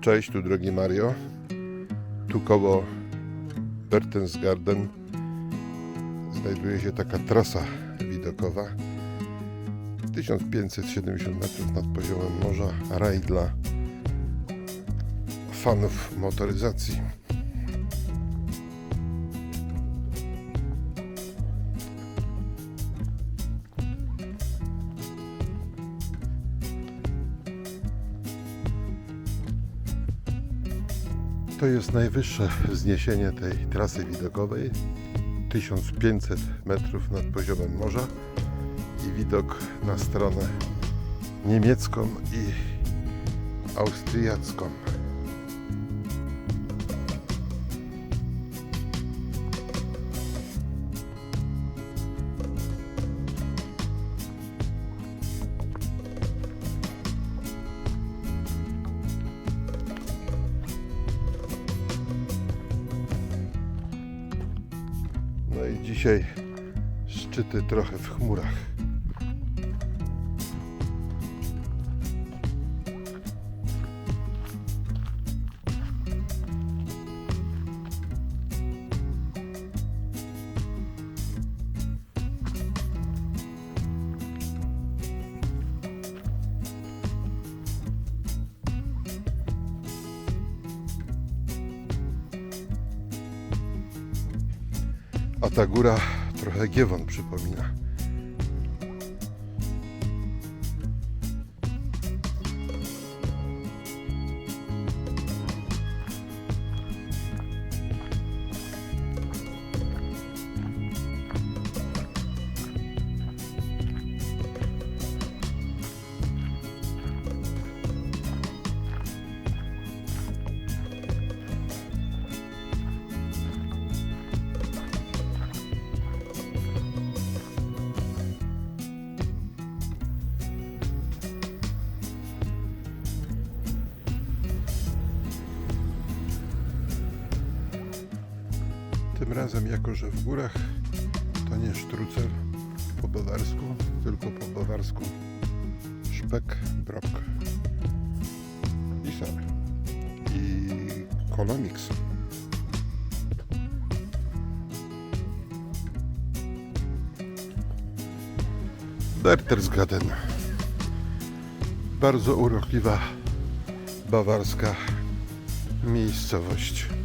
Cześć, tu drogi Mario. Tu koło Bertensgarden znajduje się taka trasa widokowa. 1570 metrów nad poziomem morza. Raj dla fanów motoryzacji. To jest najwyższe wzniesienie tej trasy widokowej. 1500 metrów nad poziomem morza i widok na stronę niemiecką i austriacką. Dzisiaj szczyty trochę w chmurach. Ta góra trochę Giewon przypomina. Tym razem, jako że w górach, to nie sztrucel po bawarsku, tylko po bawarsku szpek, brok i ser. I kolomix. Bertersgaden. Bardzo urokliwa bawarska miejscowość.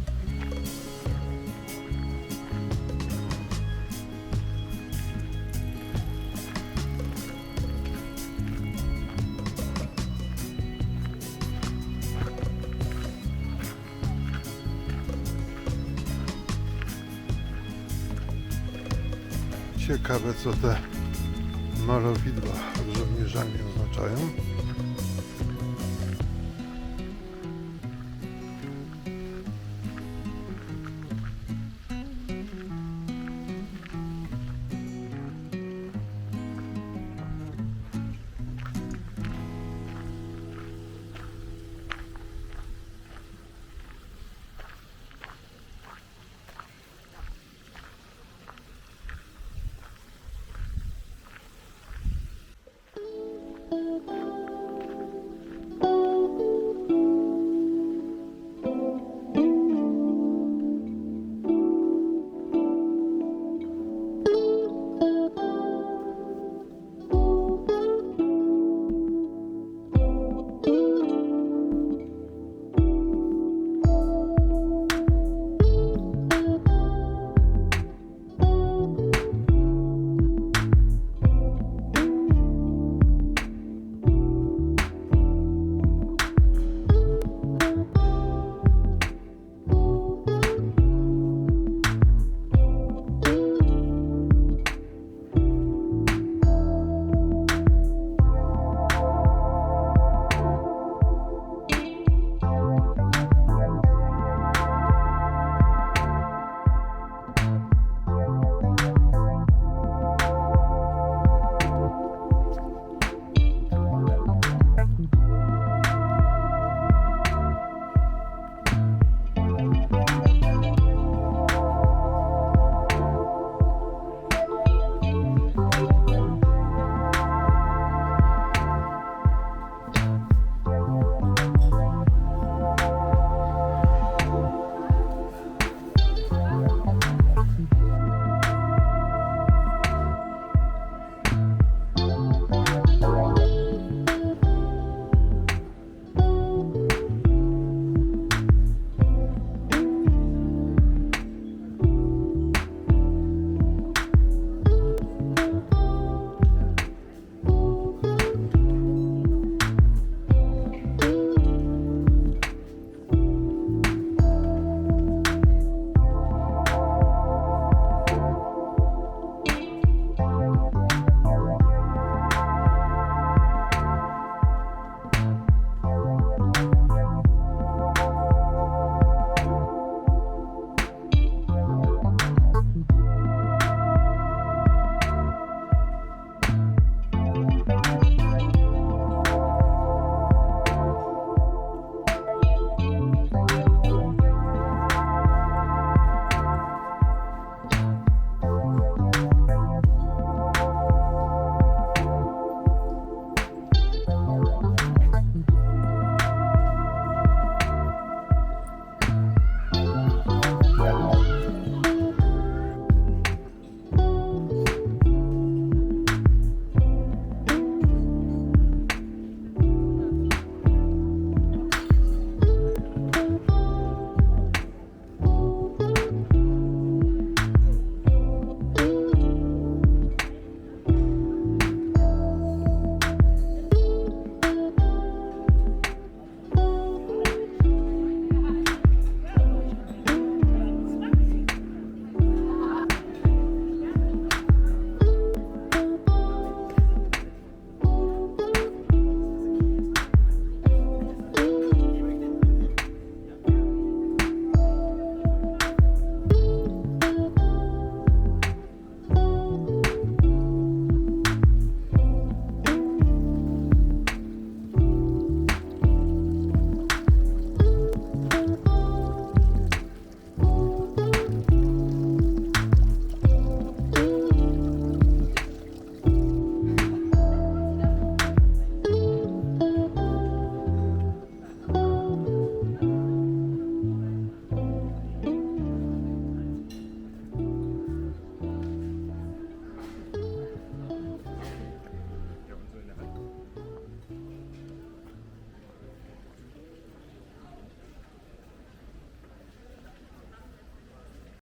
Ciekawe co te malowidła żołnierzami oznaczają.